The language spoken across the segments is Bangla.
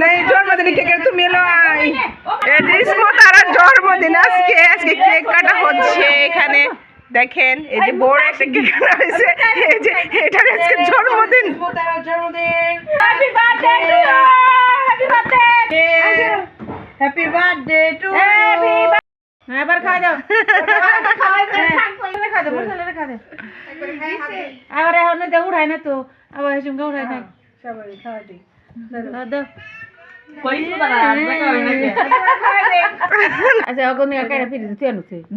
নাই জন্মদিন কেকের তুমি এলো? তার জন্মদিন আজকে আজকে কেক কাটা হচ্ছে এখানে। দেখেন এই যে বড় একটা কেক কাটা হয়েছে। এই যে এটার আজকে জন্মদিন। Happy birthday to happy birthday happy birthday to হ্যাঁ এবার খাওয়া দাও। আবার এখন উড়াই না তো আবার হেসুম কা উড়াই না সবাই খাওয়া দিই।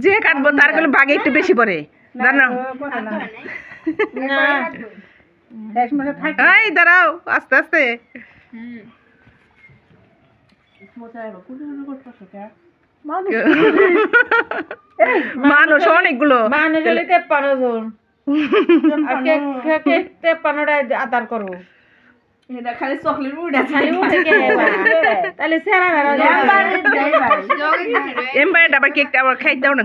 যে কাটবো তারগুলো বাগে একটু বেশি পড়ে জানো এই দাঁড়াও আস্তে আস্তে মানুষ অনেকগুলো মানুষ হলে তেপ্পান্ন জন তেপ্পান্নটা আদার করব খালি চকলেট উড়ে খালি উঠে তাহলে সেরা বেড়া এমবারে আবার কেকটা আবার খাই দাও না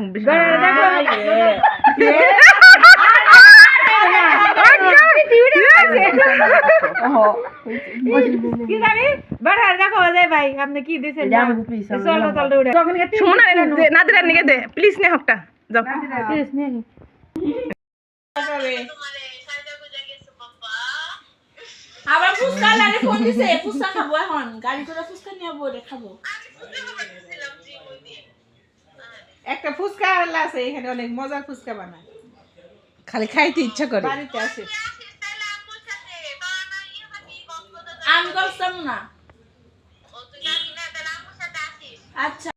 না প্লিজ নে হকটা যাও প্লিজ নিয়ে ফোন দিছে ফুচকা খাব এখন। গাড়ি করে ফুচকা নিয়ে বলে খাব। একটা ফুচকা আল্লাহ আছে এখানে অনেক মজার ফুচকা বানায়। খালি খাইতে ইচ্ছা করে। বাড়িতে আসে। আমি করতাম না। আচ্ছা।